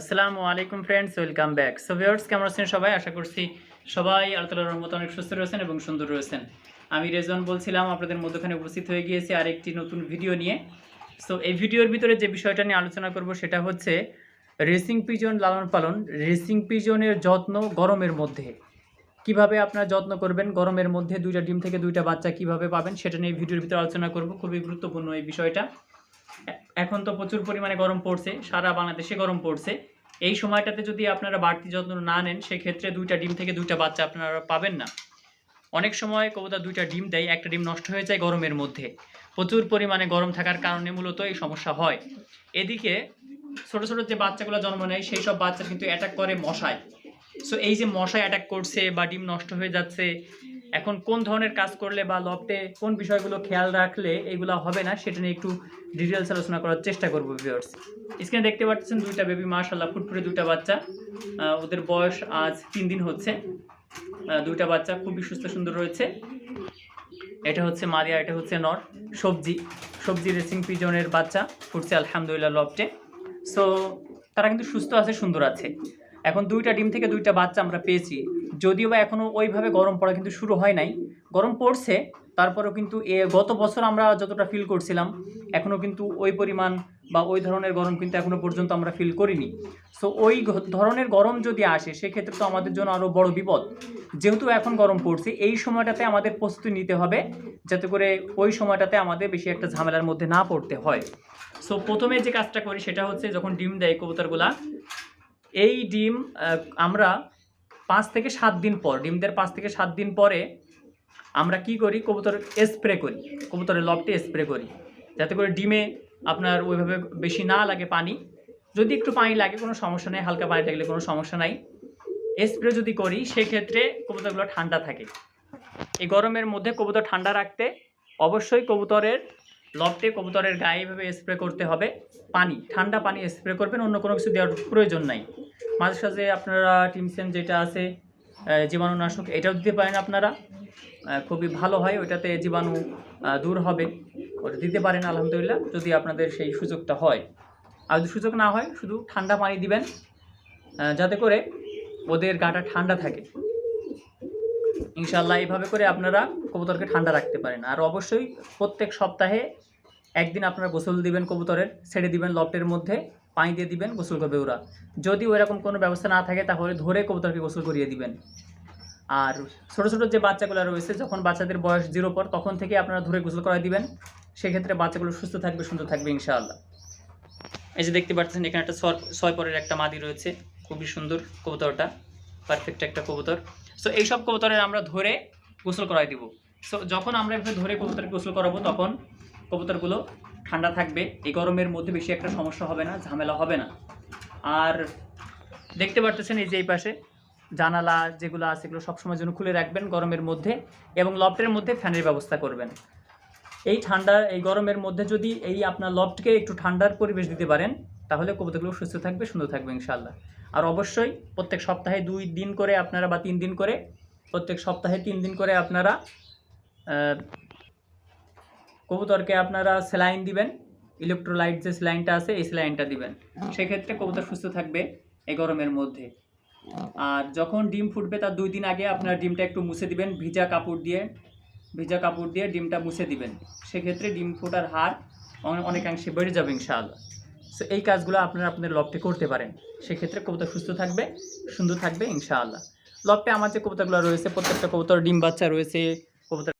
আসসালামু আলাইকুম friends welcome back so viewers কেমন আছেন সবাই? আশা করছি সবাই আল্লাহ তালার রহমত অনেক সুস্থ রয়েছেন এবং সুন্দর রয়েছেন। আমি রেজন বলছিলাম, আপনাদের মধ্যখানে উপস্থিত হয়ে গিয়েছি আরেকটি নতুন ভিডিও নিয়ে। সো এই ভিডিওর ভিতরে যে বিষয়টা নিয়ে আলোচনা করব সেটা হচ্ছে রেসিং পিজন লালন পালন। রেসিং পিজনের যত্ন গরমের মধ্যে। কীভাবে আপনারা যত্ন করবেন গরমের মধ্যে? দুইটা ডিম থেকে দুইটা বাচ্চা কীভাবে পাবেন? সেটা নিয়ে ভিডিওর ভিতরে আলোচনা করব। খুবই গুরুত্বপূর্ণ এই বিষয়টা। এখন তো প্রচুর পরিমাণে গরম পড়ছে, সারা বাংলাদেশে গরম পড়ছে। এই সময়টাতে যদি আপনারা বাড়তি যত্ন না নেন, সেক্ষেত্রে দুইটা ডিম থেকে দুইটা বাচ্চা আপনারা পাবেন না। অনেক সময় কবুতর দুইটা ডিম দেয়, একটা ডিম নষ্ট হয়ে যায় গরমের মধ্যে। প্রচুর পরিমাণে গরম থাকার কারণে মূলত এই সমস্যা হয়। এদিকে ছোট ছোট যে বাচ্চাগুলো জন্ম নেয়, সেই সব বাচ্চা কিন্তু অ্যাটাক করে মশায়। সো এই যে মশায় অ্যাটাক করছে বা ডিম নষ্ট হয়ে যাচ্ছে এখন কোন ধরনের কাজ করলে বা লফটে কোন বিষয়গুলো খেয়াল রাখলে এগুলো হবে না, সেটা নিয়ে একটু ডিটেলস আলোচনা করার চেষ্টা করব ভিউয়ার্স স্ক্রিনে দেখতে পাচ্ছেন দুইটা বেবি মাশাল্লাহ ফুটফুটে দুইটা বাচ্চা। ওদের বয়স আজ তিন দিন হচ্ছে। দুইটা বাচ্চা খুবই সুস্থ সুন্দর রয়েছে। এটা হচ্ছে মারিয়া, এটা হচ্ছে নর, সবজি। সবজি রেসিং পিজনের বাচ্চা, ফুটছে আলহামদুলিল্লাহ লফটে সো তারা কিন্তু সুস্থ আছে, সুন্দর আছে। এখন দুইটা ডিম থেকে দুইটা বাচ্চা আমরা পেয়েছি। যদিও বা এখনও ওইভাবে গরম পড়া কিন্তু শুরু হয় নাই। গরম পড়ছে, তারপরেও কিন্তু এ গত বছর আমরা যতটা ফিল করছিলাম এখনও কিন্তু ওই পরিমাণ বা ওই ধরনের গরম কিন্তু এখনও পর্যন্ত আমরা ফিল করিনি। সো ওই ধরনের গরম যদি আসে, সেক্ষেত্রে তো আমাদের জন্য আরও বড় বিপদ। যেহেতু এখন গরম পড়ছে, এই সময়টাতে আমাদের প্রস্তুতি নিতে হবে, যাতে করে ওই সময়টাতে আমাদের বেশি একটা ঝামেলার মধ্যে না পড়তে হয়। সো প্রথমে যে কাজটা করি, সেটা হচ্ছে যখন ডিম দেয় কবুতরগুলা, এই ডিম আমরা পাঁচ থেকে সাত দিন পর ডিম দেওয়ার পাঁচ থেকে সাত দিন পরে আমরা কি করি? কবুতর স্প্রে করি। কবুতরের লবটে স্প্রে করি। যাতে করে ডিমে আপনার ওইভাবে বেশি না লাগে পানি। যদি একটু পানি লাগে, কোনো সমস্যা নেই। হালকা পানি লাগলে কোনো সমস্যা নাই। স্প্রে যদি করি, সেক্ষেত্রে কবুতরগুলো ঠান্ডা থাকে। এই গরমের মধ্যে কবুতর ঠান্ডা রাখতে অবশ্যই কবুতরের লবটে কবুতরের গায়ে এভাবে স্প্রে করতে হবে। পানি, ঠান্ডা পানি স্প্রে করবেন, অন্য কোনো কিছু দেওয়ার প্রয়োজন নাই। মাঝে সাঝে আপনারা টিমসেন যেটা আছে জীবাণুনাশক এটাও দিতে পারেন আপনারা। খুবই ভালো হয় ওইটাতে জীবাণু দূর হবে। ওটা দিতে পারেন, আলহামদুলিল্লাহ, যদি আপনাদের সেই সুযোগটা হয়। আর যদি সুযোগ না হয়, শুধু ঠান্ডা পানি দিবেন যাতে করে ওদের গাটা ঠান্ডা থাকে। ইনশাল্লাহ এইভাবে করে আপনারা কবুতরকে ঠান্ডা রাখতে পারেন। আর অবশ্যই প্রত্যেক সপ্তাহে একদিন আপনারা গোসল দিবেন কবুতরের, ছেড়ে দিবেন লফটের মধ্যে, পানি দিয়ে দিবেন গোসল করবে ওরা। যদি ওইরকম কোনো ব্যবস্থা না থাকে তাহলে ধরে কবুতরকে গোসল করিয়ে দিবেন। আর ছোটো ছোটো যে বাচ্চাগুলো রয়েছে, যখন বাচ্চাদের বয়স জিরো পর, তখন থেকে আপনারা ধরে গোসল করাই দিবেন। সেক্ষেত্রে বাচ্চাগুলো সুস্থ থাকবে, সুন্দর থাকবে ইনশাআল্লাহ। এই যে দেখতে পাচ্ছেন, এখানে একটা ছয় পরের একটা মাদি রয়েছে। খুবই সুন্দর কবুতরটা পারফেক্ট একটা কবুতর। সো এইসব কবুতরের আমরা ধরে গোসল করাই দিব। সো যখন আমরা এভাবে ধরে কবুতরকে গোসল করাবো, তখন কবুতরগুলো ঠান্ডা থাকবে। এই গরমের মধ্যে বেশি একটা সমস্যা হবে না, ঝামেলা হবে না। আর দেখতে পারতেছেন এই যে এই পাশে জানালা যেগুলো আছে, এগুলো সবসময় জন্য খুলে রাখবেন গরমের মধ্যে এবং লফটের মধ্যে ফ্যানের ব্যবস্থা করবেন। এই ঠান্ডা, এই গরমের মধ্যে যদি এই আপনার লফটকে একটু ঠান্ডার পরিবেশ দিতে পারেন তাহলে কবুতরগুলো সুস্থ থাকবে, সুন্দর থাকবে ইনশাল্লাহ আর অবশ্যই প্রত্যেক সপ্তাহে দুই দিন করে আপনারা বা তিন দিন করে, প্রত্যেক সপ্তাহে তিন দিন করে আপনারা কবুতরকে আপনারা স্যালাইন দিবেন ইলেকট্রোলাইট যে স্যালাইনটা আছে, এই স্যালাইনটা দিবেন। সেক্ষেত্রে কবুতর সুস্থ থাকবে এই গরমের মধ্যে। আর যখন ডিম ফুটবে তার দুই দিন আগে আপনার ডিমটা একটু মুছে দিবেন, ভিজা কাপড় দিয়ে, ভিজা কাপড় দিয়ে ডিমটা মুছে দিবেন। সেক্ষেত্রে ডিম ফোটার হার অনে- অনেকাংশে বেড়ে যাবে ইনশাআল্লাহ। সো এই কাজগুলো আপনারা আপনার লপটে করতে পারেন। সেক্ষেত্রে কবুতর সুস্থ থাকবে, সুন্দর থাকবে, ইনশাআল্লাহ। লপটে আমার যে কবুতরগুলো রয়েছে, প্রত্যেকটা কবুতর, ডিম বাচ্চা রয়েছে, কবুতর